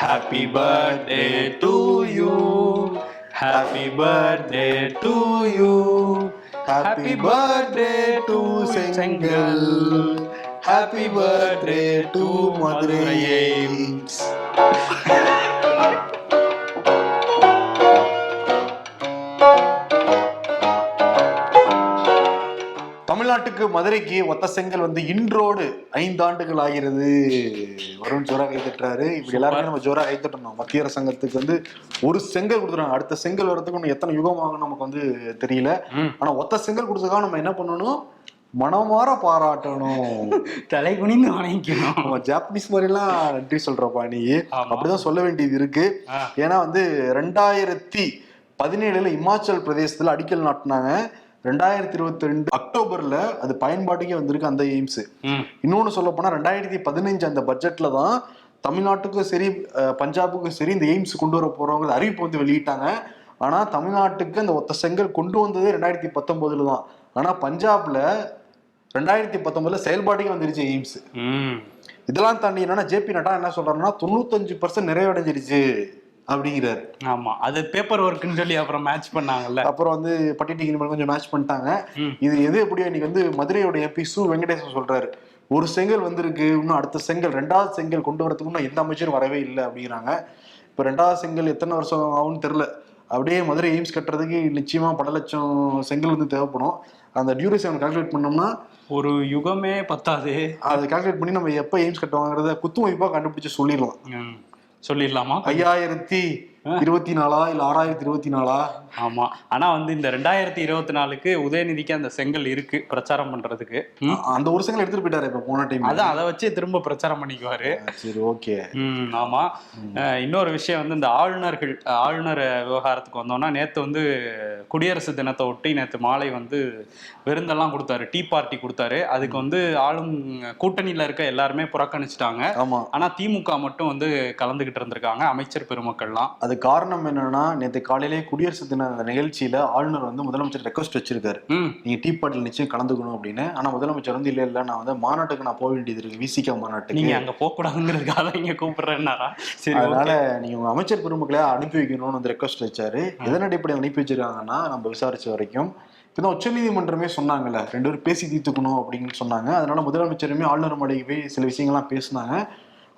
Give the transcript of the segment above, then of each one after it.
Happy birthday to you. Happy birthday to you. Happy birthday to Sengal. Happy birthday to Madurai. தமிழ்நாட்டுக்கு மதுரைக்கு ஒத்த செங்கல் வந்து இன்றோடு ஐந்து ஆண்டுகள் ஆகிறது வருண் ஜோரா கை தட்டுறாரு. இப்படி எல்லாருமே நம்ம ஜோரா கை தட்டணும். மத்திய அரசாங்கத்துக்கு வந்து ஒரு செங்கல் கொடுத்துறாங்க அடுத்த செங்கல் வரதுக்கு இன்னும் எத்தனை யுகம் ஆகும் நமக்கு வந்து தெரியல. ஆனா ஒத்த செங்கல் கொடுத்ததுக்காக நம்ம என்ன பண்ணணும்? மனமாற பாராட்டணும். தலை குனிந்து வணங்கிக்கணும். நம்ம ஜாப்பனீஸ் மாதிரி எல்லாம் நன்றி சொல்றப்பா நீ. அப்படிதான் சொல்ல வேண்டியது இருக்கு. ஏன்னா வந்து ரெண்டாயிரத்தி பதினேழுல இமாச்சல் பிரதேசத்துல அடிக்கல் நாட்டினாங்க. ரெண்டாயிரத்தி இருபத்தி ரெண்டு அக்டோபர்ல அது பயன்பாட்டுக்கே வந்திருக்கு அந்த எய்ம்ஸ். இன்னொன்னு சொல்ல போனா ரெண்டாயிரத்தி பதினஞ்சு அந்த பட்ஜெட்ல தான் தமிழ்நாட்டுக்கும் சரி பஞ்சாபுக்கும் சரி இந்த எய்ம்ஸ் கொண்டு வர போறவங்க அறிவிப்பு வந்து வெளியிட்டாங்க. ஆனா தமிழ்நாட்டுக்கு அந்த ஒத்த செங்கல் கொண்டு வந்தது ரெண்டாயிரத்தி பத்தொன்பதுல தான். ஆனா பஞ்சாப்ல ரெண்டாயிரத்தி பத்தொன்பதுல செயல்பாட்டுக்கே வந்துருச்சு எய்ம்ஸ். இதெல்லாம் தாண்டி என்னன்னா ஜேபி நட்டா என்ன சொல்றாருன்னா தொண்ணூத்தஞ்சு பர்சன்ட் நிறைவடைஞ்சிருச்சு. அப்படிங்கிறாரு. ஆமா. அது பேப்பர் ஒர்க்குன்னு சொல்லி அப்புறம் மேட்ச் பண்ணாங்கல்ல. அப்புறம் வந்து பட்டிட்டிக்கு மேல கொஞ்சம் மேட்ச் பண்ணிட்டாங்க. இது எது எப்படியோ இன்னைக்கு வந்து மதுரையோட எம்பி சு வெங்கடேசன் சொல்றாரு. ஒரு செங்கல் வந்திருக்கு இன்னும் அடுத்த செங்கல் ரெண்டாவது செங்கல் கொண்டு வரதுக்கு இன்னும் எந்த அமைச்சரும் வரவே இல்லை அப்படிங்கிறாங்க. இப்போ ரெண்டாவது செங்கல் எத்தனை வருஷம் ஆகும்னு தெரியல. அப்படியே மதுரை எய்ம்ஸ் கட்டுறதுக்கு நிச்சயமா பல லட்சம் செங்கல் வந்து தேவைப்படும். அந்த டியூரேஷன் கால்குலேட் பண்ணோம்னா ஒரு யுகமே பத்தாது. அதை கால்குலேட் பண்ணி நம்ம எப்போ எய்ம்ஸ் கட்டுவாங்கிறத குத்து மதிப்பாக கண்டுபிடிச்சு சொல்லிடலாம். சொல்லிடலாமா? ஐயாயிரத்தி இருபத்தி நாலா இல்ல ஆறாயிரத்தி இருபத்தி நாலா ஆமா. ஆனா வந்து இந்த ரெண்டாயிரத்தி இருபத்தி நாலுக்கு உதயநிதிக்கு அந்த செங்கல் இருக்கு பிரச்சாரம் பண்றதுக்கு. அந்த ஒரு செங்கல் எடுத்துட்டு போயிட்டாரு இப்ப போன டைம் அதான் அதை வச்சு திரும்ப பிரச்சாரம் பண்ணிக்குவாரு. சரி ஓகே. ம் ஆமா. இன்னொரு விஷயம் வந்து இந்த ஆளுநர்கள் ஆளுநர் விவகாரத்துக்கு வந்தோம்னா நேத்து வந்து குடியரசு தினத்தை ஒட்டி நேத்து மாலை வந்து விருந்தெல்லாம் கொடுத்தாரு. டீ பார்ட்டி கொடுத்தாரு. அதுக்கு வந்து ஆளும் கூட்டணியில இருக்க எல்லாருமே புறக்கணிச்சிட்டாங்க. ஆனா திமுக மட்டும் வந்து கலந்துகிட்டு இருந்திருக்காங்க அமைச்சர் பெருமக்கள்லாம். அது காரணம் என்னன்னா நேற்று காலையிலே குடியரசு தின அந்த நிகழ்ச்சியில ஆளுநர் வந்து முதலமைச்சர் ரெக்வஸ்ட் வச்சிருக்காரு. நீங்க டீ பார்ட்டில் நிச்சயம் கலந்துக்கணும் அப்படின்னு. ஆனா முதலமைச்சர் வந்து இல்ல இல்ல நான் வந்து மாநாட்டுக்கு நான் போக வேண்டியது இருக்கு. விசிகா மாநாட்டுக்கு. நீங்க அங்க போக கூடாதுங்கிறதுக்காக இங்க கூப்பிடுறேன்னாரா? சரி அதனால. நீங்க உங்க அமைச்சர் பெருமக்களை அனுப்பி வைக்கணும்னு வந்து ரெக்வஸ்ட் வச்சாரு. எதன் அடிப்படையில் அனுப்பி வச்சிருக்காங்கன்னா நம்ம விசாரிச்ச வரைக்கும் இப்பதான் உச்சநீதிமன்றமே சொன்னாங்கல்ல ரெண்டு பேரும் பேசி தீர்த்துக்கணும் அப்படின்னு சொன்னாங்க. அதனால முதலமைச்சருமே ஆளுநர் மாளிகை போய் சில விஷயங்கள்லாம் பேசினாங்க.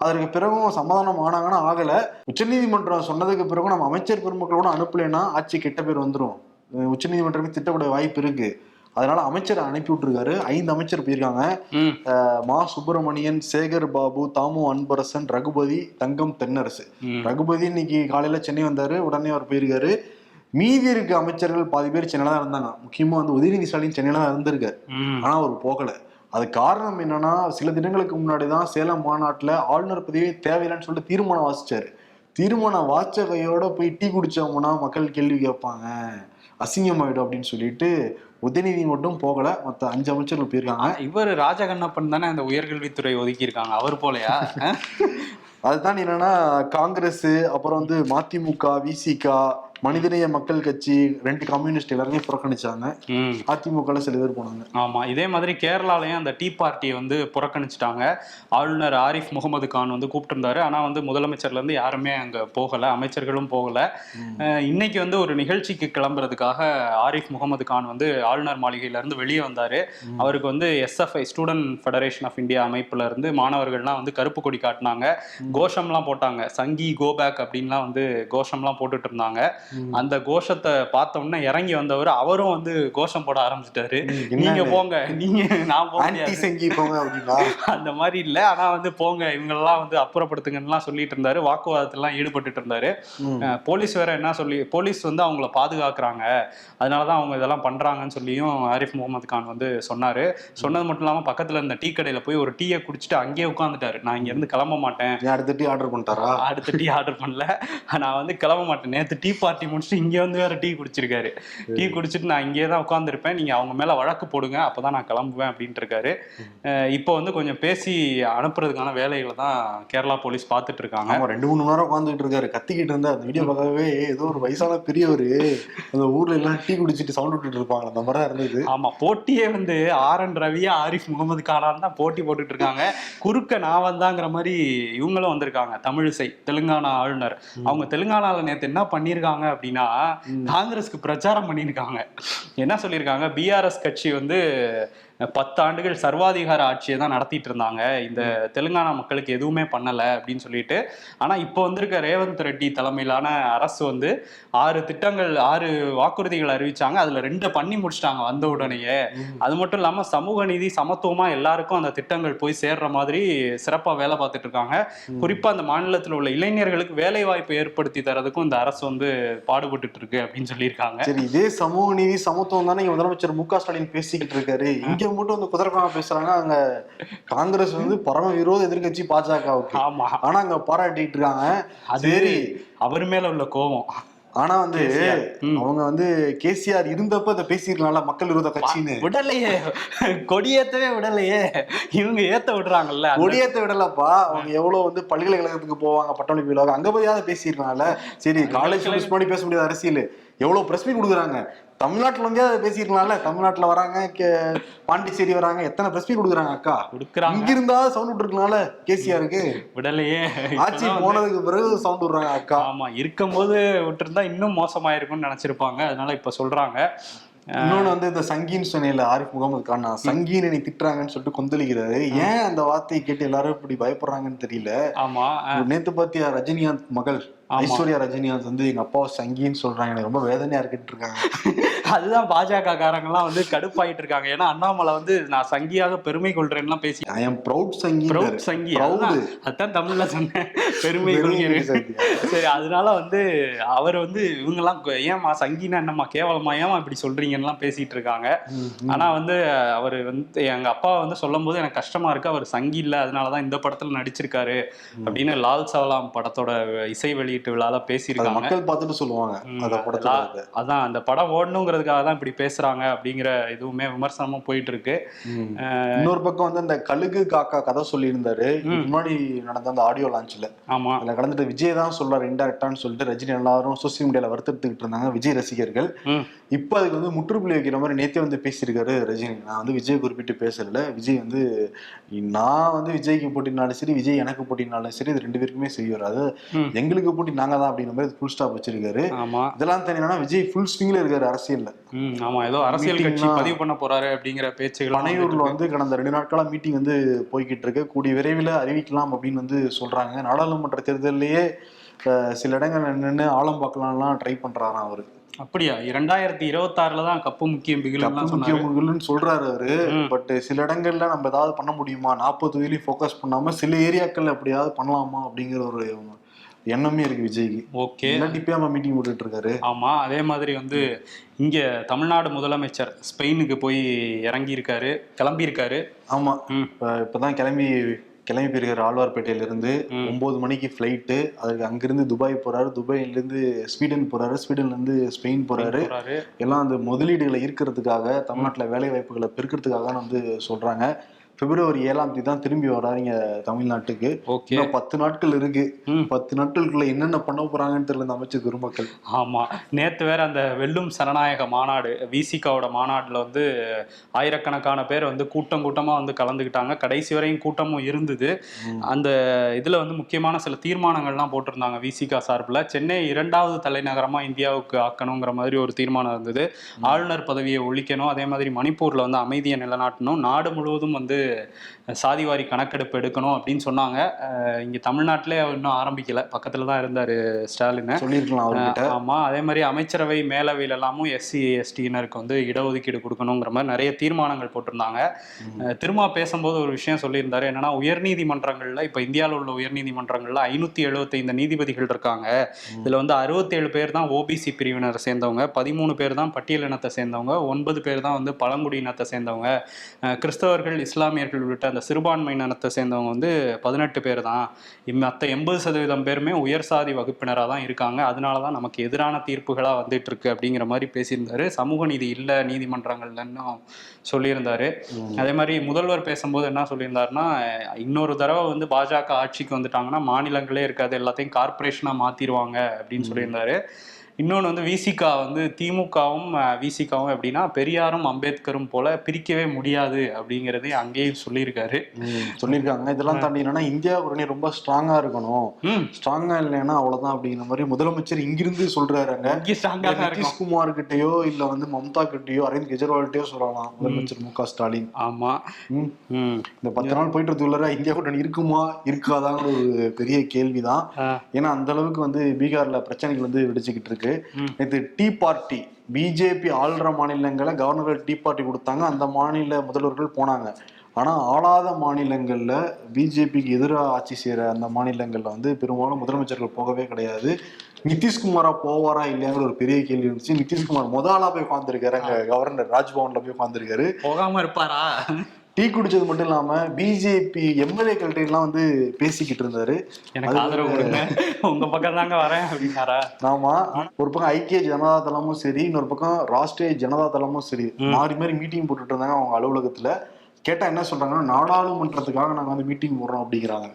அதற்கு பிறகும் சமாதானம் ஆனாங்கன்னா ஆகல. உச்சநீதிமன்றம் சொன்னதுக்கு பிறகும் நம்ம அமைச்சர் பெருமக்களோட அனுப்பலைன்னா ஆட்சி கெட்ட பேர் வந்துரும். அஹ் உச்சநீதிமன்றமே திட்டப்பட வாய்ப்பு இருக்கு. அதனால அமைச்சரை அனுப்பி விட்டுருக்காரு. ஐந்து அமைச்சர் போயிருக்காங்க. ம். சுப்பிரமணியன் சேகர் பாபு தாமு அன்பரசன் ரகுபதி தங்கம் தென்னரசு. ரகுபதி இன்னைக்கு காலையில சென்னை வந்தாரு. உடனே அவர் போயிருக்காரு. மீதி இருக்க அமைச்சர்கள் பாதி பேர் சென்னையில தான் இருந்தாங்க. முக்கியமா வந்து உதயநிதி ஸ்டாலின் சென்னையில தான் இருந்திருக்காரு. ஆனா அவர் போகல. அது காரணம் என்னன்னா சில தினங்களுக்கு முன்னாடி தான் சேலம் மாநாட்டுல ஆளுநர் பதவியே தேவையில்லைன்னு சொல்லிட்டு தீர்மானம் வாசிச்சாரு. தீர்மானம் வாச்ச கையோட போய் டீ குடிச்சவங்கன்னா மக்கள் கேள்வி கேட்பாங்க. அசிங்கமாயிடும் அப்படின்னு சொல்லிட்டு உதயநிதி மட்டும் போகல. மத்த அஞ்சு அமைச்சர்கள் போயிருக்காங்க. இவர் ராஜகண்ணப்பன் தானே அந்த உயர்கல்வித்துறை ஒதுக்கி இருக்காங்க அவர் போலயா? அதுதான் என்னன்னா காங்கிரஸ் அப்புறம் வந்து மதிமுக விசிகா மனிதநேய மக்கள் கட்சி ரெண்டு கம்யூனிஸ்ட் எல்லாருமே புறக்கணிச்சாங்க. ம். அதிமுகல சில பேர் போனாங்க. ஆமா இதே மாதிரி கேரளாலயும் அந்த டீ பார்ட்டியை வந்து புறக்கணிச்சிட்டாங்க. ஆளுநர் ஆரிஃப் முகமது கான் வந்து கூப்பிட்டிருந்தாரு. ஆனா வந்து முதலமைச்சர்ல இருந்து யாருமே அங்க போகல அமைச்சர்களும் போகல. இன்னைக்கு வந்து ஒரு நிகழ்ச்சிக்கு கிளம்புறதுக்காக ஆரிஃப் முகமது கான் வந்து ஆளுநர் மாளிகையில இருந்து வெளியே வந்தாரு. அவருக்கு வந்து SFI student federation of India அமைப்புல இருந்து மாணவர்கள்லாம் வந்து கருப்பு கொடி காட்டினாங்க. கோஷம்லாம் போட்டாங்க. சங்கி கோபேக் அப்படின்லாம் வந்து கோஷம்லாம் போட்டுட்டு இருந்தாங்க. அந்த கோஷத்தை பார்த்த உடனே இறங்கி வந்தவர் அவரும் வந்து கோஷம் போட ஆரம்பிச்சிட்டாரு. நீங்க? போங்க. நீங்க நான் போங்க அந்த மாதிரி இல்ல. ஆனா வந்து போங்க இவங்கெல்லாம் வந்து அப்புறப்படுத்துங்கன்னுலாம் சொல்லிட்டு இருந்தாரு. வாக்குவாதத்திலாம் ஈடுபட்டுட்டு இருந்தாரு. போலீஸ் வேற என்ன சொல்லி போலீஸ் வந்து அவங்கள பாதுகாக்கிறாங்க. அதனாலதான் அவங்க இதெல்லாம் பண்றாங்கன்னு சொல்லியும் ஆரிஃப் முகமது கான் வந்து சொன்னாரு. சொன்னது மட்டும் இல்லாம பக்கத்துல இருந்த டீ கடையில போய் ஒரு டீயை குடிச்சிட்டு அங்கேயே உட்காந்துட்டாரு நான் இங்க இருந்து கிளம்ப மாட்டேன். அடுத்த டீ ஆர்டர் பண்ணிட்டாரா? அடுத்த டீ ஆர்டர் பண்ணல. நான் வந்து கிளம்ப மாட்டேன். நேத்து டீ பார்ட்டி பார்ட்டி முடிச்சுட்டு இங்க வந்து வேற டீ குடிச்சிருக்காரு. டீ குடிச்சிட்டு நான் இங்கே தான் உட்காந்துருப்பேன் நீங்க அவங்க மேல வழக்கு போடுங்க அப்பதான் நான் கிளம்புவேன் அப்படின்ட்டு இருக்காரு. இப்போ வந்து கொஞ்சம் பேசி அனுப்புறதுக்கான வேலைகளை தான் கேரளா போலீஸ் பார்த்துட்டு இருக்காங்க. ஆமா ரெண்டு மூணு நேரம் உட்காந்துட்டு இருக்காரு. கத்திக்கிட்டு இருந்தா அந்த வீடியோ பார்க்கவே ஏதோ ஒரு வயசான பெரியவர். அந்த ஊர்ல எல்லாம் டீ குடிச்சிட்டு சவுண்ட் விட்டுட்டு இருப்பாங்க. அந்த மாதிரி தான் இருந்தது. ஆமா போட்டியே வந்து ஆர் என் ரவியா ஆரிஃப் முகமது கானான் தான் போட்டி போட்டுட்டு இருக்காங்க. குறுக்க நான் வந்தாங்கிற மாதிரி இவங்களும் வந்திருக்காங்க. தமிழிசை தெலுங்கானா ஆளுநர். அவங்க தெலுங்கானால நேத்து என்ன பண்ணிருக்காங்க அப்படின்னா காங்கிரஸ்க்கு பிரச்சாரம் பண்ணியிருக்காங்க. என்ன சொல்லியிருக்காங்க? பிஆர்எஸ் கட்சி வந்து பத்து ஆண்டுகள் சர்வாதிகார ஆட்சியை தான் நடத்திட்டு இருந்தாங்க. இந்த தெலுங்கானா மக்களுக்கு எதுவுமே பண்ணல அப்படின்னு சொல்லிட்டு. ஆனா இப்போ வந்திருக்க ரேவந்த் ரெட்டி தலைமையிலான அரசு வந்து ஆறு திட்டங்கள் ஆறு வாக்குறுதிகள் அறிவிச்சாங்க. அதுல ரெண்டு பண்ணி முடிச்சிட்டாங்க வந்த உடனேயே. அது மட்டும் இல்லாம சமூக நீதி சமத்துவமா எல்லாருக்கும் அந்த திட்டங்கள் போய் சேர்ற மாதிரி சிறப்பா வேலை பார்த்துட்டு இருக்காங்க. குறிப்பா அந்த மாநிலத்தில் உள்ள இளைஞர்களுக்கு வேலை வாய்ப்பு ஏற்படுத்தி தரதுக்கும் இந்த அரசு வந்து பாடுபட்டுட்டு இருக்கு அப்படின்னு சொல்லியிருக்காங்க. சரி இதே சமூக நீதி சமத்துவம் தானே முதலமைச்சர் மு க ஸ்டாலின் பேசிக்கிட்டு இருக்காரு. இங்க மட்டும் வந்து குதிரக்காம பேசுறாங்க அங்க காங்கிரஸ் வந்து பரம விரோத எதிர்க்கட்சி பாஜகவுக்கு. ஆமா. ஆனா அங்க பாராட்டிட்டு இருக்காங்க. அது சரி. அவர் மேல உள்ள கோபம். ஆனா வந்து. அவங்க வந்து கேசிஆர் இருந்தப்ப அதை பேசியிருக்கலாம்ல மக்கள் விரோத கட்சின்னு. விடலையே. கொடியேத்தவே விடலையே. இவங்க ஏத்த விடுறாங்கல்ல கொடியேத்த விடலப்பா. அவங்க எவ்வளவு வந்து பல்கலைக்கழகத்துக்கு போவாங்க பட்டமளிப்பு விழாவுக்கு. அங்க போயாவது பேசியிருக்கலாம்ல. சரி காலேஜ் முன்னாடி பேச முடியாத அரசியல். எவ்வளவு பிரஸ் மீட் கொடுக்குறாங்க. தமிழ்நாட்டுல வந்து அதை பேசியிருக்கலாம்ல. தமிழ்நாட்டுல வராங்க பாண்டிச்சேரி வராங்க எத்தனை பிரஸ் மீட் கொடுக்குறாங்க அக்கா? கொடுக்குறாங்க. இங்க இருந்தா சவுண்ட் விட்டுருக்கலாம்ல கேசிஆருக்கு. விடலையே. ஆட்சி போனதுக்கு பிறகு சவுண்ட் விடுறாங்க அக்கா. ஆமா இருக்கும்போது விட்டுருந்தா இன்னும் மோசமாயிருக்கும்னு நினைச்சிருப்பாங்க. அதனால இப்ப சொல்றாங்க. இன்னொன்னு வந்து இந்த சங்கீன் சொன்னையில ஆரிஃப் முகமது கான் சங்கீன் என்னை திட்டுறாங்கன்னு சொல்லிட்டு கொந்தளிக்கிறாரு. ஏன் அந்த வார்த்தையை கேட்டு எல்லாரும் இப்படி பயப்படுறாங்கன்னு தெரியல? ஆமா நேத்து பாத்தியா ரஜினிகாந்த் மகள். ஐஸ்வர்யா ரஜினிகாந்த் வந்து எங்க அப்பாவை சங்கின்னு சொல்றாங்க. எனக்கு ரொம்ப வேதனையா இருக்குன்னு இருக்காங்க அதுதான் பாஜக காரங்கெல்லாம் வந்து கடுப்பாயிட்டு இருக்காங்க ஏன்னா அண்ணாமலை வந்து நான் சங்கியாக பெருமை கொள்றேன்லாம் பேசி I am proud Sanghi proud Sanghi. அதுதான் அதான் தமிழ்ல சொன்னேன். பெருமை கொள்கிறேன். சரி அதனால வந்து அவர் வந்து இவங்கெல்லாம் கொ- ஏம்மா சங்கினா என்னம்மா கேவலமா? ஏமா இப்படி சொல்றீங்கன்னுலாம் பேசிட்டு இருக்காங்க ஆனா வந்து அவர் வந்து எங்க அப்பா வந்து சொல்லும் போது எனக்கு கஷ்டமா இருக்கு. அவர் சங்கி இல்ல. அதனாலதான் இந்த படத்துல நடிச்சிருக்காரு. அப்படின்னு லால் சவலாம் படத்தோட இசை வெளியீட்டு விழால பேசியிருக்காங்க. மக்கள் பார்த்துட்டு சொல்லுவாங்க. அதான் அந்த படம் ஓடணுங்கிறதுக்காக தான் இப்படி பேசுறாங்க அப்படிங்கிற இதுவுமே விமர்சனமும் போயிட்டு இருக்கு. இன்னொரு பக்கம் வந்து அந்த கழுகு காக்கா கதை சொல்லியிருந்தாரு. முன்னாடி நடந்த அந்த ஆடியோ லான்ச்ல ஆமா. அதுல கலந்துட்டு விஜய் தான் சொல்றாரு இன்டெரக்டான்னு சொல்லிட்டு ரஜினி எல்லாரும் சோசியல் மீடியால வருத்தத்துக்கிட்டு இருந்தாங்க விஜய் ரசிகர்கள். இப்போ அதுக்கு வந்து முற்றுப்புள்ளி வைக்கிற மாதிரி நேத்தே வந்து பேசியிருக்காரு ரஜினி. நான் வந்து விஜய் குறிப்பிட்டு பேசல. விஜய் வந்து நான் வந்து விஜய்க்கு போட்டினாலும் சரி விஜய் எனக்கு போட்டினாலும் சரி இது ரெண்டு பேருக்குமே செய்வார் அது ம். எங்களுக்கு போட்டி நாங்க தான் அப்படிங்கிற மாதிரி ஃபுல் ஸ்டாப் வச்சிருக்காரு. ஆமா. இதெல்லாம் தெரியும்னா விஜய் ஃபுல் ஸ்விங்ல இருக்காரு அரசியல்ல. ஆமா. ஏதோ அரசியல் கட்சி பதிவு பண்ண போறாரு அப்படிங்கிற பேச்சுகள் பனையூர்ல வந்து கடந்த ரெண்டு நாட்களா மீட்டிங் வந்து போய்கிட்டு இருக்கு. கூடிய விரைவில் அறிவிக்கலாம் அப்படின்னு வந்து சொல்றாங்க. நாடாளுமன்ற தேர்தலிலேயே சில இடங்கள் நின்று ஆழம் பார்க்கலாம்லாம் ட்ரை பண்றாராம் அவரு. அப்படியா? இரண்டாயிரத்தி இருபத்தாறுல தான் கப்பு முக்கியம் முக்கியம்னு சொல்றாரு அவரு. பட் சில இடங்கள்ல நம்ம ஏதாவது பண்ண முடியுமா? நாற்பது தொகுதியிலையும் ஃபோக்கஸ் பண்ணாம சில ஏரியாக்கள் எப்படியாவது பண்ணலாமா அப்படிங்கிற ஒரு எண்ணமே இருக்கு விஜய்க்கு ஓகே. இல்லாட்டி நம்ம மீட்டிங் போட்டுட்டு இருக்காரு ஆமா அதே மாதிரி வந்து இங்க தமிழ்நாடு முதலமைச்சர் ஸ்பெயினுக்கு போய் இறங்கி இருக்காரு கிளம்பி இருக்காரு ஆமா இப்பதான் கிளம்பி கிளம்பி போயிருக்காரு ஆழ்வார்பேட்டையில இருந்து. ஒன்பது மணிக்கு ஃபிளைட்டு அதுக்கு அங்கிருந்து துபாய் போறாரு துபாயில இருந்து ஸ்வீடன் போறாரு ஸ்வீடன்ல இருந்து ஸ்பெயின் போறாரு. போறாரு. எல்லாம் அந்த முதலீடுகளை ஈர்க்கிறதுக்காக தமிழ்நாட்டுல வேலை வாய்ப்புகளை பெருக்கிறதுக்காக வந்து சொல்றாங்க. பிப்ரவரி ஏழாம் தேதி தான் திரும்பி வர்றாரு இங்க தமிழ்நாட்டுக்கு. ஓகே. இன்னும் பத்து நாட்கள் இருக்கு. ம். பத்து நாட்களுக்குள்ள என்னென்ன பண்ண போறாங்கன்னு தெரியல இந்த அமைச்சர் பெருமக்கள் ஆமா. நேத்து வேற அந்த வெல்லும் சனநாயக மாநாடு விசிகாவோட மாநாடுல வந்து ஆயிரக்கணக்கான பேர் வந்து கூட்டம் கூட்டமா வந்து கலந்துக்கிட்டாங்க. கடைசி வரையும் கூட்டமும் இருந்தது. அந்த இதுல வந்து முக்கியமான சில தீர்மானங்கள்லாம் போட்டிருந்தாங்க விசிகா சார்பில். சென்னை இரண்டாவது தலைநகரமா இந்தியாவுக்கு ஆக்கணுங்கிற மாதிரி ஒரு தீர்மானம் இருந்தது. ஆளுநர் பதவியை ஒழிக்கணும். அதே மாதிரி மணிப்பூர்ல வந்து அமைதியை நிலைநாட்டணும். நாடு முழுவதும் வந்து சாதிவாரி கணக்கெடுப்பு எடுக்கணும் அப்படின்னு சொன்னாங்க. இங்க தமிழ்நாட்டிலே இன்னும் ஆரம்பிக்கல. பக்கத்துல தான் இருந்தாரு ஸ்டாலின். சொல்லியிருக்கலாம் அவர்கிட்ட. ஆமா. அதே மாதிரி அமைச்சரவை மேலவையில் எல்லாமும் எஸ்சி எஸ்டியினருக்கு வந்து இடஒதுக்கீடு கொடுக்கணுங்கிற மாதிரி நிறைய தீர்மானங்கள் போட்டிருந்தாங்க. அஹ் திருமா பேசும்போது ஒரு விஷயம் சொல்லியிருந்தாரு. என்னன்னா உயர்நீதிமன்றங்கள்ல இப்ப இந்தியாவில் உள்ள உயர்நீதிமன்றங்கள்ல ஐநூத்தி எழுபத்தைந்து நீதிபதிகள் இருக்காங்க. இதுல வந்து அறுபத்தேழு பேர் தான் ஓபிசி பிரிவினரை சேர்ந்தவங்க. பதிமூணு பேர் தான் பட்டியல் இனத்தை சேர்ந்தவங்க. ஒன்பது பேர் தான் வந்து பழங்குடி இனத்தை சேர்ந்தவங்க கிறிஸ்தவர்கள் இஸ்லாமிய இஸ்லாமியர்கள் உள்ளிட்ட அந்த சிறுபான்மையினத்தை சேர்ந்தவங்க வந்து பதினெட்டு பேர் தான் மற்ற எண்பது சதவீதம் பேருமே உயர் சாதி வகுப்பினராக தான் இருக்காங்க. அதனால தான் நமக்கு எதிரான தீர்ப்புகளாக வந்துட்டு இருக்கு அப்படிங்கிற மாதிரி பேசியிருந்தாரு. சமூக நீதி இல்லை நீதிமன்றங்கள்லன்னு சொல்லியிருந்தாரு. அதே மாதிரி முதல்வர் பேசும்போது என்ன சொல்லியிருந்தாருன்னா இன்னொரு தடவை வந்து பாஜக ஆட்சிக்கு வந்துட்டாங்கன்னா மாநிலங்களே இருக்காது எல்லாத்தையும் கார்ப்பரேஷனாக மாத்திருவாங்க அப்படின்னு சொல்லியிருந்தாரு. இன்னொன்று வந்து விசிகா வந்து திமுகவும் விசிகாவும் எப்படின்னா பெரியாரும் அம்பேத்கரும் போல பிரிக்கவே முடியாது அப்படிங்கிறதையும் அங்கேயும் சொல்லியிருக்காரு. சொல்லியிருக்காங்க. இதெல்லாம் தாண்டி என்னன்னா இந்தியா கூட்டணி ரொம்ப ஸ்ட்ராங்கா இருக்கணும். ஸ்ட்ராங்கா இல்லைன்னா அவ்வளவுதான் அப்படிங்கிற மாதிரி முதலமைச்சர் இங்கிருந்து சொல்றாரு இருக்கும் நிதிஷ்குமார் கிட்டயோ இல்ல வந்து மம்தா கிட்டயோ அரவிந்த் கெஜ்ரிவால்கிட்டயோ சொல்லலாம் முதலமைச்சர் மு. க ஸ்டாலின். ஆமா. இந்த பத்து நாள் போயிட்டு வரதுக்குள்ளார இந்தியா கூட்டணி இருக்குமா இருக்காதாங்கிற ஒரு பெரிய கேள்விதான். ஏன்னா அந்த அளவுக்கு வந்து பீகார்ல பிரச்சனைகள் வந்து வெடிச்சுக்கிட்டு இருக்கு. ம். நேற்று டீ பார்ட்டி பிஜேபி ஆள்ற மாநிலங்களை கவர்னர்கள் டீ பார்ட்டி கொடுத்தாங்க. அந்த மாநில முதல்வர்கள் போனாங்க. ஆனா ஆளாத மாநிலங்கள்ல பிஜேபிக்கு எதிராக ஆட்சி செய்யற அந்த மாநிலங்கள்ல வந்து பெரும்பாலும் முதலமைச்சர்கள் போகவே கிடையாது. நிதிஷ்குமாரா போவாரா இல்லையாங்கிற ஒரு பெரிய கேள்வி இருந்துச்சு. நிதிஷ்குமார் முத ஆளா போய் உட்காந்துருக்காரு அங்க கவர்னர் ராஜ்பவன்ல போய் உட்காந்துருக்காரு போகாம இருப்பாரா? டீ குடிச்சது மட்டும் இல்லாம பிஜேபி எம்எல்ஏக்கள்ட்ட எல்லாம் வந்து பேசிக்கிட்டு இருந்தாரு. எனக்கு ஆதரவு கொடுங்க. உங்க பக்கம் தாங்க வரேன் அப்படின்னாரா? ஆமா. ஒரு பக்கம் ஐக்கிய ஜனதா தளமும் சரி இன்னொரு பக்கம் ராஷ்டிரிய ஜனதா தளமும் சரி. மாறி மாறி மீட்டிங் போட்டுட்டு இருந்தாங்க அவங்க அலுவலகத்துல. கேட்டா என்ன சொல்றாங்கன்னா நாடாளுமன்றத்துக்காக நாங்க வந்து மீட்டிங் போடுறோம் அப்படிங்கிறாங்க.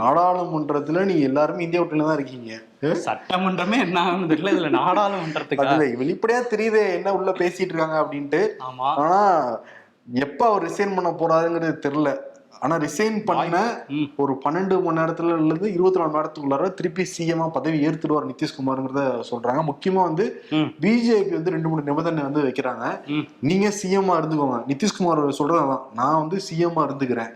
நாடாளுமன்றத்துல நீங்க எல்லாருமே இந்தியா கூட்டணியில தான் இருக்கீங்க. சட்டமன்றமே என்ன ஆகுது தெரியல இதுல நாடாளுமன்றத்துக்கா? வெளிப்படையா தெரியுது என்ன உள்ள பேசிட்டு இருக்காங்க அப்படின்ட்டு. ஆனா எப்ப அவர் ரிசைன் பண்ண போறாருங்கிறது தெரியல. ஆனா ரிசைன் பண்ண. ஒரு பன்னெண்டு மணி நேரத்துல இருந்து இருபத்தி நாலு மணி நேரத்துக்குள்ளார திருப்பி சிஎம்ஆ பதவி ஏத்துடுவார் நிதிஷ்குமார்ங்கிறத சொல்றாங்க. முக்கியமா வந்து. பிஜேபி வந்து ரெண்டு மூணு நிபந்தனை வந்து வைக்கிறாங்க. நீங்க சிஎம்ஆ இருந்துக்கோங்க. நிதிஷ்குமார் சொல்றது அதான் நான் வந்து சிஎம்ஆ இருந்துக்கிறேன்.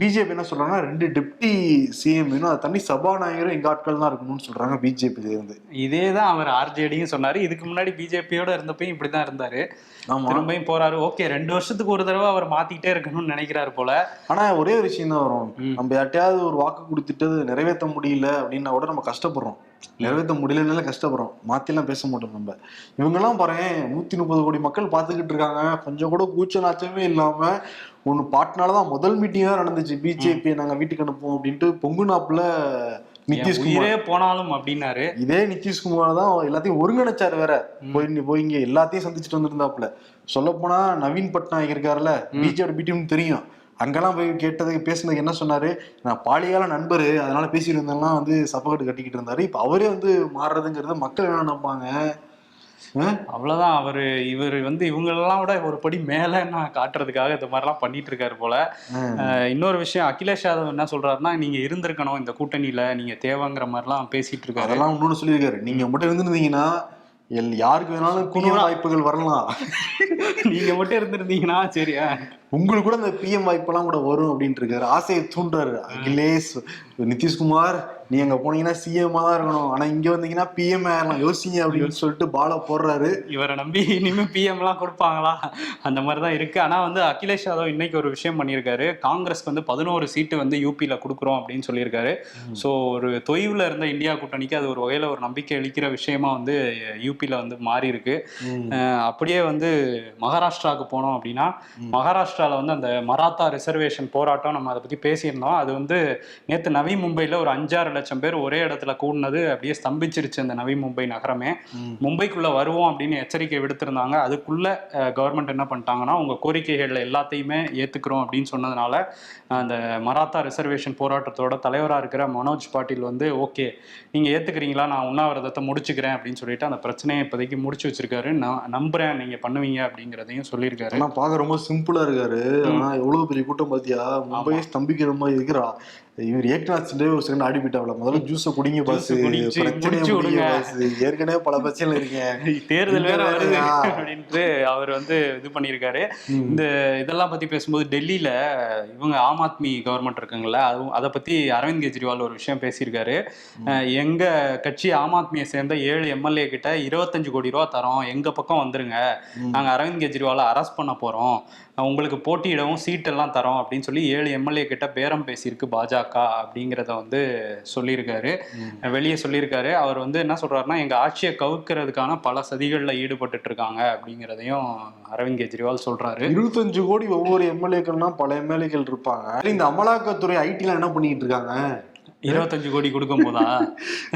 பிஜேபி என்ன சொல்றாங்கன்னா ரெண்டு டெப்டி சிஎம் அதை தண்ணி சபாநாயகரும் எங்க ஆட்கள் தான் இருக்கணும்னு சொல்றாங்க பிஜேபி இருந்து. இதே தான் அவர் ஆர்ஜேடியும் சொன்னாரு. இதுக்கு முன்னாடி பிஜேபியோட இருந்தப்பயும் இப்படிதான் இருந்தாரு. திரும்பியும் போறாரு. ஓகே ரெண்டு வருஷத்துக்கு ஒரு தடவை அவர் மாத்திக்கிட்டே இருக்கணும்னு நினைக்கிறாரு போல. ஆனா ஒரே ஒரு விஷயம் தான் வரும். நம்ம யார்ட்டையாவது ஒரு வாக்கு கொடுத்துட்டு அது நிறைவேற்ற முடியல அப்படின்னா கூட நம்ம கஷ்டப்படுறோம். நிறைவேற்ற முடியலனால கஷ்டப்படுறோம். மாத்திலாம் பேச மாட்டோம் நம்ம. இவங்கெல்லாம் பாருங்க நூத்தி முப்பது கோடி மக்கள் பார்த்துக்கிட்டு இருக்காங்க. கொஞ்சம் கூட கூச்ச நாச்சமே இல்லாம ஒண்ணு பாட்டினாலதான் முதல் மீட்டிங் தான் நடந்துச்சு. பிஜேபி நாங்க வீட்டுக்கு அனுப்புவோம் அப்படின்ட்டு பொங்குநாப்புல என் நிதிஷ்குமார் போனாலும் அப்படின்னாரு. இதே நிதிஷ்குமார் தான் எல்லாத்தையும் ஒருங்கிணைச்சாரு வேற. போய் போய் இங்க எல்லாத்தையும் சந்திச்சுட்டு வந்திருந்தாப்புல. சொல்ல போனா நவீன் பட்நாயக் இருக்காருல்ல. பிஜேபி பிடிஎம் தெரியும். அங்கெல்லாம் போய் கேட்டதுக்கு பேசுனதுக்கு என்ன சொன்னாரு? நான் பாலியால நண்பரு அதனால பேசிட்டு இருந்தெல்லாம் வந்து சப்பக்கட்டு கட்டிக்கிட்டு இருந்தாரு. இப்ப அவரே வந்து மாறுறதுங்கிறது மக்கள் என்ன நினைப்பாங்க? அவ்வளவுதான். அவரு இவர் வந்து இவங்களெல்லாம் விட ஒரு படி மேல நான் காட்டுறதுக்காக இந்த மாதிரிலாம் பண்ணிட்டு இருக்காரு போல இன்னொரு விஷயம் அகிலேஷ் யாதவ் என்ன சொல்றாருன்னா நீங்க இருந்திருக்கணும் இந்த கூட்டணியில நீங்க தேவைங்கிற மாதிரிலாம் பேசிட்டு இருக்காரு அதெல்லாம் இன்னொன்னு சொல்லியிருக்காரு. நீங்க மட்டும் இருந்திருந்தீங்கன்னா எல் யாருக்கு வேணாலும் குண வாய்ப்புகள் வரலாம். நீங்க மட்டும் இருந்திருந்தீங்கன்னா சரியா உங்களுக்கு கூட அந்த பிஎம் வாய்ப்பெல்லாம் கூட வரும் அப்படின்ட்டு இருக்காரு ஆசையை தூண்டுறாரு. அகிலேஷ் நிதிஷ்குமார் நீ அங்க போனீங்கன்னா சிஎம் தான் இருக்கணும். ஆனா இங்க வந்தீங்கன்னா பிஎம் ஆயிரலாம் யோசிங்க அப்படின்னு சொல்லிட்டு பால போடுறாரு. இவரை நம்பி இனிமே பிஎம் எல்லாம் கொடுப்பாங்களா? அந்த மாதிரி தான் இருக்கு. ஆனா வந்து அகிலேஷ் யாதவ் இன்னைக்கு ஒரு விஷயம் பண்ணியிருக்காரு. காங்கிரஸ்க்கு வந்து பதினோரு சீட்டு வந்து யூபியில கொடுக்குறோம் அப்படின்னு சொல்லியிருக்காரு. ஸோ ஒரு தொய்வுல இருந்த இந்தியா கூட்டணிக்கு அது ஒரு வகையில ஒரு நம்பிக்கை அளிக்கிற விஷயமா வந்து யூபியில வந்து மாறி இருக்கு அப்படியே வந்து மகாராஷ்டிராவுக்கு போனோம் அப்படின்னா மகாராஷ்டிரால வந்து அந்த மராத்தா ரிசர்வேஷன் போராட்டம் நம்ம அதை பத்தி பேசியிருந்தோம். அது வந்து நேத்து நவி மும்பைல ஒரு அஞ்சாறு லட்சம் பேர் ஒரே இடத்துல கூடினது அப்படியே ஸ்தம்பிச்சிருச்சு அந்த நவி மும்பை நகரமே. மும்பைக்குள்ள வருவோம் அப்படின்னு எச்சரிக்கை விடுத்திருந்தாங்க. அதுக்குள்ள கவர்மெண்ட் என்ன பண்ணிட்டாங்கன்னா உங்க கோரிக்கைகள் எல்லாத்தையுமே ஏத்துக்கிறோம் அப்படின்னு சொன்னதுனால அந்த மராத்தா ரிசர்வேஷன் போராட்டத்தோட தலைவரா இருக்கிற மனோஜ் பாட்டீல் வந்து ஓகே நீங்க ஏத்துக்கிறீங்களா? நான் உண்ணாவிரதத்தை முடிச்சுக்கிறேன் அப்படின்னு சொல்லிட்டு அந்த பிரச்சனையை இப்போதைக்கு முடிச்சு வச்சிருக்காரு. நான் நம்புறேன் நீங்க பண்ணுவீங்க அப்படிங்கிறதையும் சொல்லியிருக்காரு. ஆனா பாக்க ரொம்ப சிம்பிளா இருக்காரு. ஆனா எவ்வளவு பெரிய கூட்டம் பாத்தியா? மும்பையே ஸ்தம்பிக்கிற மாதிரி இருக்கிறா இவர் ஏக்நாத் சிண்டே ஒரு செகண்ட் ஆடி முதல்ல ஜூஸ குடிங்க பாஸ் ஏற்கனவே பல பிரச்சனை இருக்கேன் தேர்தல் வேற வருது? அப்படின்ட்டு அவர் வந்து இது பண்ணியிருக்காரு. இந்த இதெல்லாம் பத்தி பேசும்போது டெல்லியில இவங்க ஆம் ஆத்மி கவர்மெண்ட் இருக்குங்களா அதுவும் அதை பத்தி அரவிந்த் கெஜ்ரிவால் ஒரு விஷயம் பேசியிருக்காரு. எங்க கட்சி ஆம் ஆத்மியை சேர்ந்த ஏழு எம்எல்ஏ கிட்ட இருபத்தஞ்சு கோடி ரூபா தரோம் எங்க பக்கம் வந்துருங்க. நாங்க அரவிந்த் கெஜ்ரிவாலை அரெஸ்ட் பண்ண போறோம். உங்களுக்கு போட்டியிடவும் சீட் எல்லாம் தரோம் அப்படின்னு சொல்லி ஏழு எம்எல்ஏ கிட்ட பேரம் பேசியிருக்கு பாஜக. பாஜக அப்படிங்கிறத வந்து சொல்லியிருக்காரு. வெளியே சொல்லியிருக்காரு. அவர் வந்து என்ன சொல்றாருன்னா எங்க ஆட்சியை கவுக்கிறதுக்கான பல சதிகளில் ஈடுபட்டுட்டு இருக்காங்க அப்படிங்கிறதையும் அரவிந்த் கெஜ்ரிவால் சொல்றாரு. இருபத்தஞ்சு கோடி ஒவ்வொரு எம்எல்ஏக்கள்னா பல எம்எல்ஏக்கள் இருப்பாங்க. இந்த அமலாக்கத்துறை ஐடில என்ன பண்ணிட்டு இருக்காங்க? இருபத்தஞ்சு கோடி கொடுக்கும் போதா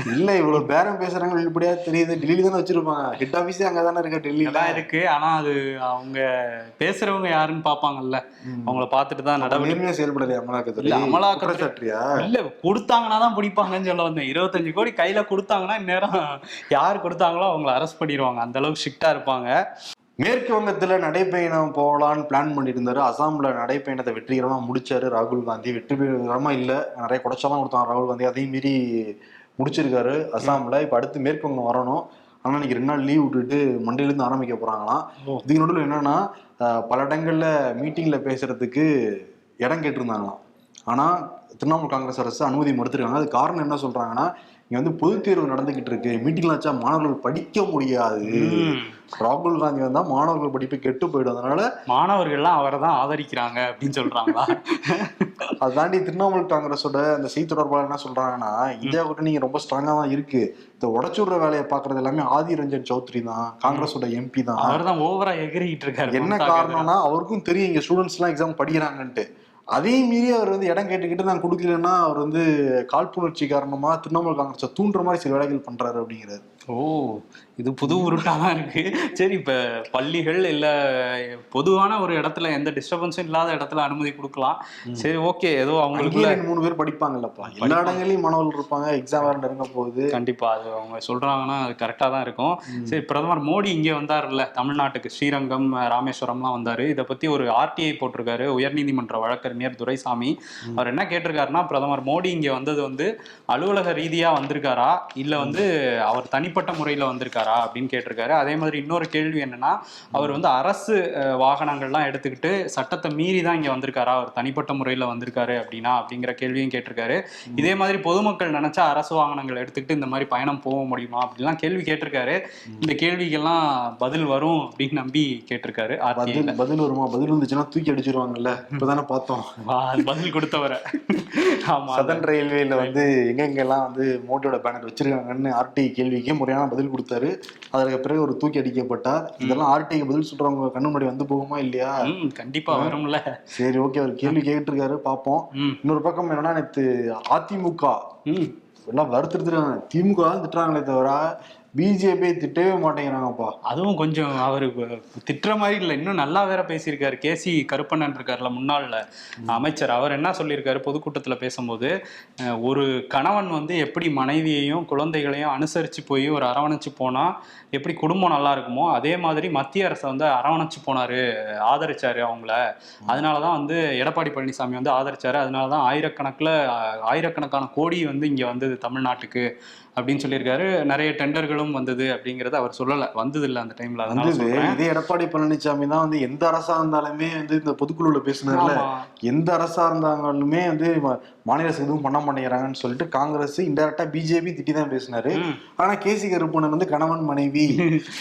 இல்ல இவ்வளவு பேரம் பேசுறாங்க வெளிப்படையா தெரியுது. டெல்லியில தானே வச்சிருப்பாங்க. ஹெட் ஆபீஸே அங்க தானே இருக்கு டெல்லியில? எல்லாம் இருக்கு. ஆனா அது அவங்க பேசுறவங்க யாருன்னு பாப்பாங்கல்ல. அவங்கள பார்த்துட்டு தான் நடவடிக்கை செயல்படலையா அமலாக்கத்துறை? இல்ல, அமலாக்கத்துறை- குற்றச்சாட்டியா இல்ல கொடுத்தாங்கன்னா தான் பிடிப்பாங்கன்னு சொல்ல வந்தேன். இருபத்தஞ்சு கோடி கையில கொடுத்தாங்கன்னா இந்நேரம் யார் கொடுத்தாங்களோ அவங்கள அரெஸ்ட் பண்ணிடுவாங்க அந்த அளவுக்கு ஸ்ட்ரிக்டா இருப்பாங்க. மேற்கு வங்கத்துல நடைப்பயணம் போகலான்னு பிளான் பண்ணியிருந்தாரு. அசாம்ல நடைப்பயணத்தை வெற்றிகரமா முடிச்சாரு ராகுல் காந்தி. வெற்றி பெறமா இல்ல. நிறைய குடைச்சாலாம் கொடுத்தாங்க ராகுல் காந்தி. அதையும் மீறி முடிச்சிருக்காரு அசாம்ல. இப்ப அடுத்து மேற்கு வங்கம் வரணும். ஆனா இன்னைக்கு ரெண்டு நாள் லீவ் விட்டுட்டு மண்டேல இருந்து ஆரம்பிக்க போறாங்களாம். ஓ. இதுக்கு நடுவில் என்னன்னா பல இடங்கள்ல மீட்டிங்ல பேசுறதுக்கு இடம் கேட்டிருந்தாங்களாம். ஆனா திரிணாமுல் காங்கிரஸ் அரசு அனுமதி மறுத்திருக்காங்க. அது காரணம் என்ன சொல்றாங்கன்னா இங்க வந்து பொதுத் தேர்வு நடந்துகிட்டு இருக்கு. மீட்டிங்ல வச்சா மாணவர்கள் படிக்க முடியாது. ராகுல் காந்தி வந்தா மாணவர்கள் படிப்பு கெட்டு போயிடும். அதனால மாணவர்கள்லாம் அவரை தான் ஆதரிக்கிறாங்க அப்படின்னு சொல்றாங்களா? அதை தாண்டி திரிணாமுல் காங்கிரஸோட அந்த செய்தி தொடர்பாளர் என்ன சொல்றாங்கன்னா இந்தியா கூட்டணி ரொம்ப ஸ்ட்ராங்கா தான் இருக்கு. இந்த உடச்சுடுற வேலையை பாக்குறது எல்லாமே ஆதி ரஞ்சன் சௌத்ரி தான். காங்கிரஸோட எம்பி தான். அவர் தான் ஓவரா எகிரிக்கிட்டு இருக்காரு என்ன காரணம்னா அவருக்கும் தெரியும் இங்க ஸ்டூடெண்ட்ஸ் எல்லாம் எக்ஸாம் படிக்கிறாங்கன்ட்டு. அதையும் மீறி அவர் வந்து இடம் கேட்டுக்கிட்டு நான் கொடுக்கலன்னா அவர் வந்து காழ்ப்புணர்ச்சி காரணமா திரிணாமுல் காங்கிரஸை தூண்டுற மாதிரி சில வேலைகள் பண்றாரு அப்படிங்கிறாரு. ஓ இது புது உருட்டா தான் இருக்கு. சரி இப்ப பள்ளிகள் இல்ல பொதுவான ஒரு இடத்துல எந்த டிஸ்டர்பன்ஸும் இல்லாத இடத்துல அனுமதி கொடுக்கலாம். சரி ஓகே ஏதோ அவங்களுக்குள்ள ரெண்டு மூணு பேர் படிப்பாங்கல்லப்பா. எல்லா இடங்களையும் மாணவர்கள் இருப்பாங்க எக்ஸாம் வேற நெருங்க போகுது. கண்டிப்பா அது அவங்க சொல்றாங்கன்னா அது கரெக்டா தான் இருக்கும். சரி பிரதமர் மோடி இங்க வந்தாருல்ல தமிழ்நாட்டுக்கு. ஸ்ரீரங்கம் ராமேஸ்வரம்லாம் வந்தாரு. இதை பத்தி ஒரு ஆர்டிஐ போட்டிருக்காரு உயர்நீதிமன்ற வழக்கறிஞர். துரைசாமி. அவர் என்ன கேட்டிருக்காருன்னா பிரதமர் மோடி இங்க வந்தது வந்து அலுவலக ரீதியா வந்திருக்காரா? இல்ல வந்து அவர் தனிப்பட்ட முறையில வந்திருக்காரா? அப்படின்னு கேட்டிருக்காரு. அதே மாதிரி இன்னொரு கேள்வி என்னன்னா அவர் வந்து அரசு வாகனங்கள்லாம் எடுத்துக்கிட்டு சட்டத்தை மீறி தான் இங்க வந்திருக்காரா? அவர் தனிப்பட்ட முறையில வந்திருக்காரு அப்படின்னா அப்படிங்கிற கேள்வியும் கேட்டிருக்காரு. இதே மாதிரி பொதுமக்கள் நினைச்சா அரசு வாகனங்கள் எடுத்துக்கிட்டு இந்த மாதிரி பயணம் போக முடியுமா? அப்படிலாம் கேள்வி கேட்டிருக்காரு. இந்த கேள்விக்கெல்லாம் பதில் வரும் அப்படின்னு நம்பி கேட்டிருக்காரு. பதில் வருமா? பதில் வந்துச்சுன்னா தூக்கி அடிச்சிருவாங்கல்ல. இப்பதானே பார்த்தோம். பதில் கொடுத்தவரை ஆமா சதன் ரயில்வேல வந்து எங்கெங்கெல்லாம் வந்து மோடியோட பேனர் வச்சிருக்காங்கன்னு ஆர்டிஐ கேள்விக்கு முறையான பதில் கொடுத்தாரு. அதற்கு பிறகு ஒரு தூக்கி அடிக்கப்பட்டார். இதெல்லாம் ஆர்டிஐக்கு பதில் சொல்றவங்க கண்ணு முன்னாடி வந்து போகுமா இல்லையா? கண்டிப்பா வரும்ல. சரி ஓகே அவர் கேள்வி கேட்டிருக்காரு பார்ப்போம். ம். இன்னொரு பக்கம் என்னன்னா நேத்து அதிமுக எல்லாம் வறுத்துருக்காங்க திமுக திட்டுறாங்களே தவிர பிஜேபி திட்டவே மாட்டேங்கிறாங்கப்பா. அதுவும் கொஞ்சம் அவரு திட்டுற மாதிரி இல்லை. இன்னும் நல்லா வேற பேசியிருக்காரு. கேசி கருப்பண்ணன் இருக்காருல்ல முன்னாள் அமைச்சர். அவர் என்ன சொல்லியிருக்காரு? பொதுக்கூட்டத்தில் பேசும்போது ஒரு கணவன் வந்து எப்படி மனைவியையும் குழந்தைகளையும் அனுசரித்து போய் ஒரு அரவணைச்சு போனா எப்படி குடும்பம் நல்லா இருக்குமோ அதே மாதிரி மத்திய அரசை வந்து அரவணைச்சு போனாரு. ஆதரிச்சாரு அவங்கள. அதனால தான் வந்து எடப்பாடி பழனிசாமி வந்து ஆதரிச்சாரு. அதனால தான் ஆயிரக்கணக்கில் ஆயிரக்கணக்கான கோடி வந்து இங்கே வந்தது தமிழ்நாட்டுக்கு அப்படின்னு சொல்லியிருக்காரு. நிறைய டெண்டர்களும் வந்தது அப்படிங்கறத அவர் சொல்லலை. வந்தது இல்லை அந்த டைம்ல வந்தது. இதே எடப்பாடி பழனிசாமி தான் வந்து எந்த அரசா இருந்தாலுமே வந்து இந்த பொதுக்குழுல பேசினார்ல. எந்த அரசா இருந்தாலுமே வந்து மாநில அரசு எதுவும் பண்ண மாட்டேங்கிறாங்கன்னு சொல்லிட்டு காங்கிரஸ் இன்டெரக்டா பிஜேபி திட்டி தான் பேசினாரு. ஆனா கேசி கருப்பணன் வந்து கணவன் மனைவி.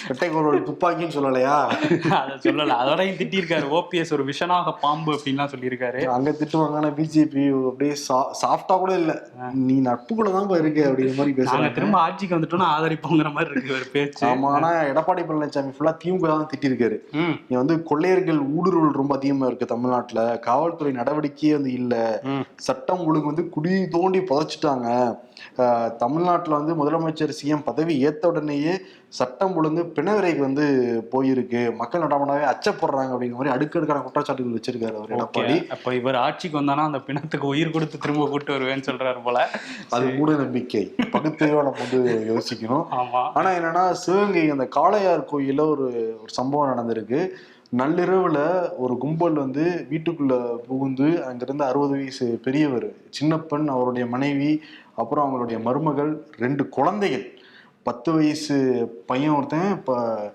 இரட்டைக்கோளோட துப்பாக்கின்னு சொல்லலையா? அதை சொல்லல. அதோடயும் திட்டியிருக்காரு. ஓபிஎஸ் ஒரு விஷனாக பாம்பு அப்படின்லாம் சொல்லியிருக்காரு. அங்க திட்டுவாங்க ஆனா பிஜேபி அப்படியே சாஃப்டா கூட இல்ல. நீ நட்புக்குள்ள தான் இருக்க அப்படிங்கிற மாதிரி பேசுறாங்க. திரும்ப ஆட்சிக்கு வந்துட்டோம்னா ஆதரிப்போங்கிற மாதிரி இருக்கு ஒரு பேச்சு. ஆமா ஆனா எடப்பாடி பழனிசாமி ஃபுல்லா திமுக தான் திட்டிருக்காரு. இங்க வந்து கொள்ளையர்கள் ஊடுருவல் ரொம்ப அதிகமா இருக்கு தமிழ்நாட்டுல. காவல்துறை நடவடிக்கையே வந்து இல்ல. சட்டம் ஒழுங்கு வந்து குடி தோண்டி புதைச்சிட்டாங்க. தமிழ்நாட்டுல வந்து முதலமைச்சர் சிஎம் பதவி ஏத்த உடனேயே சட்டம் ஒழுங்கு பிணவரைக்கு வந்து போயிருக்கு. மக்கள் நடமாடவே அச்சப்படுறாங்க அப்படிங்கிற மாதிரி அடுக்கடுக்கான குற்றச்சாட்டுகள் வச்சிருக்காரு அவர் எடப்பாடி. அப்ப இவர் ஆட்சிக்கு வந்தானா அந்த பிணத்துக்கு உயிர் கொடுத்து திரும்ப கூட்டு வருவேன்னு சொல்றாரு போல. அது மூட நம்பிக்கை. பகுத்தையோ நம்ம வந்து யோசிக்கணும். ஆமா. ஆனா என்னன்னா சிவகங்கை அந்த காளையார் கோயில்ல ஒரு ஒரு சம்பவம் நடந்திருக்கு. நள்ளிரவுல ஒரு கும்பல் வந்து வீட்டுக்குள்ள புகுந்து அங்கிருந்து அறுபது வயசு பெரியவர் சின்னப்பன் அவருடைய மனைவி அப்புறம் அவங்களுடைய மருமகள் ரெண்டு குழந்தைகள். பத்து வயசு பையன் ஒருத்தன் இப்போ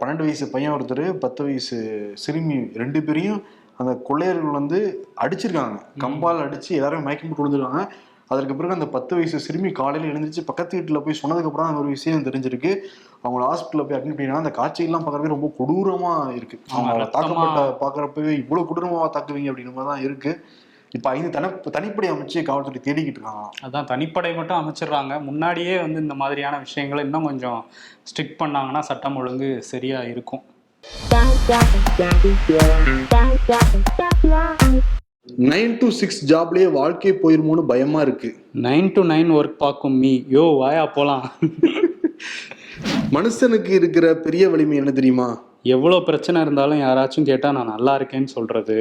பன்னெண்டு வயசு பையன் ஒருத்தர் பத்து வயசு சிறுமி ரெண்டு பேரையும் அந்த கொள்ளையர்கள் வந்து அடிச்சிருக்காங்க. கம்பால் அடிச்சு எல்லாரும் மயக்கம் போட்டு விழுந்துருக்காங்க. அதற்கு பிறகு அந்த பத்து வயசு சிறுமி காலையில எழுந்திருச்சு பக்கத்து வீட்டுல போய் சொன்னதுக்கு அப்புறம் அந்த ஒரு விஷயம் தெரிஞ்சிருக்கு. அவங்கள ஹாஸ்பிட்டல்ல போய் அட்மிட் பண்ணினா அந்த காட்சியெல்லாம் பார்க்கறவே ரொம்ப கொடூரமா இருக்கு. ஆமா, அவங்க ரத்தமா- தாக்கப்பட்ட பாக்குறப்பவே இவ்வளவு கொடூரமா தாக்குவீங்க அப்படின்னு மாதிரி தான் இருக்கு. இப்ப ஐந்து தனி தனிப்படை அமைச்சு காவல்துறை தேடிக்கிட்டு இருக்காங்க அதான் தனிப்படை மட்டும் அமைச்சிடுறாங்க. முன்னாடியே வந்து இந்த மாதிரியான விஷயங்களை இன்னும் கொஞ்சம் ஸ்ட்ரிக்ட் பண்ணாங்கன்னா சட்டம் ஒழுங்கு சரியா இருக்கும். நைன் டு சிக்ஸ் ஜாப்லயே வாழ்க்கை போயிருமோன்னு பயமா இருக்கு. நைன் டு நைன் ஒர்க் பார்க்கும் மீ யோ வாயா போலாம். மனுஷனுக்கு இருக்கிற பெரிய வலிமை என்ன தெரியுமா? எவ்வளோ பிரச்சனை இருந்தாலும் யாராச்சும் கேட்டா நான் நல்லா இருக்கேன்னு சொல்றது.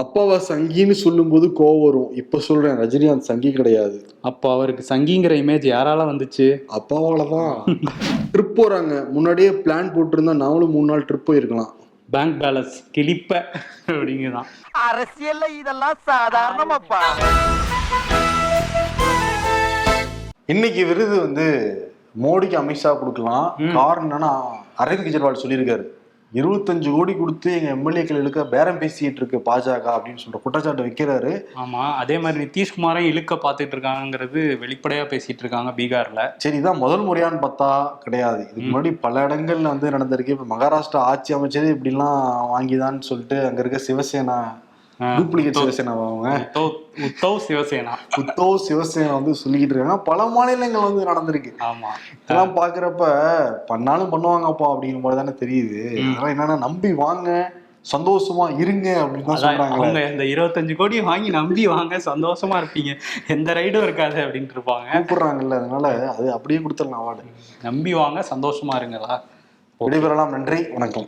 அப்பாவா சங்கின்னு சொல்லும்போது கோவம் வரும். இப்ப சொல்றேன் ரஜினிகாந்த் சங்கி கிடையாது. அப்போ அவருக்கு சங்கிங்கிற இமேஜ் யாரால வந்துச்சு? அப்பாவால தான் ட்ரிப் போறாங்க. முன்னாடியே பிளான் போட்டிருந்தா நாமளும் மூணு நாள் ட்ரிப் போயிருக்கலாம். பேங்க் பேலன்ஸ் கிளிப்ப அப்படிங்கதான். அரசியல்ல இதெல்லாம் சாதாரணமாப்பா. இன்னைக்கு விருது வந்து மோடிக்கு அமித்ஷா கொடுக்கலாம். காரணம் என்னன்னா அரவிந்த் கெஜ்ரிவால் சொல்லியிருக்காரு. இருபத்தஞ்சு கோடி கொடுத்து எங்க எம்எல்ஏக்கள் இழுக்க பேரம் பேசிட்டு இருக்கு பாஜக அப்படின்னு சொல்ற குற்றச்சாட்டு வைக்கிறாரு. ஆமா அதே மாதிரி நிதிஷ்குமாரையும் இழுக்க பார்த்துட்டு இருக்காங்கிறது வெளிப்படையா பேசிட்டு இருக்காங்க பீகார்ல. சரி இதான் முதல் முறையான்னு பார்த்தா கிடையாது. இதுக்கு முன்னாடி பல இடங்கள்ல வந்து நடந்திருக்கு. இப்ப மகாராஷ்டிரா ஆட்சி அமைச்சதே இப்படிலாம் வாங்கிதான்னு சொல்லிட்டு அங்க இருக்க சிவசேனா டூப்ளிகேட் சிவசேனா அவங்க உத்தவ் சிவசேனா. உத்தவ் சிவசேனா வந்து சொல்லிக்கிட்டு இருக்காங்க. பல மாநிலங்கள் வந்து நடந்திருக்கு. ஆமா. இதெல்லாம் பாக்குறப்ப பண்ணாலும் பண்ணுவாங்கப்பா அப்படிங்கிற மாதிரி தானே தெரியுது. அதெல்லாம் என்னன்னா நம்பி வாங்க சந்தோஷமா இருங்க அப்படின்னு சொல்றாங்க அவங்க இந்த இருபத்தஞ்சு கோடி வாங்கி நம்பி வாங்க சந்தோஷமா இருப்பீங்க. எந்த ரைடும் இருக்காது அப்படின்ட்டு இருப்பாங்க. கூப்பிடுறாங்கல்ல அதனால அது அப்படியே கொடுத்துடலாம் அவார்டு. நம்பி வாங்க சந்தோஷமா இருங்களா? விடைபெறலாம். நன்றி. வணக்கம்.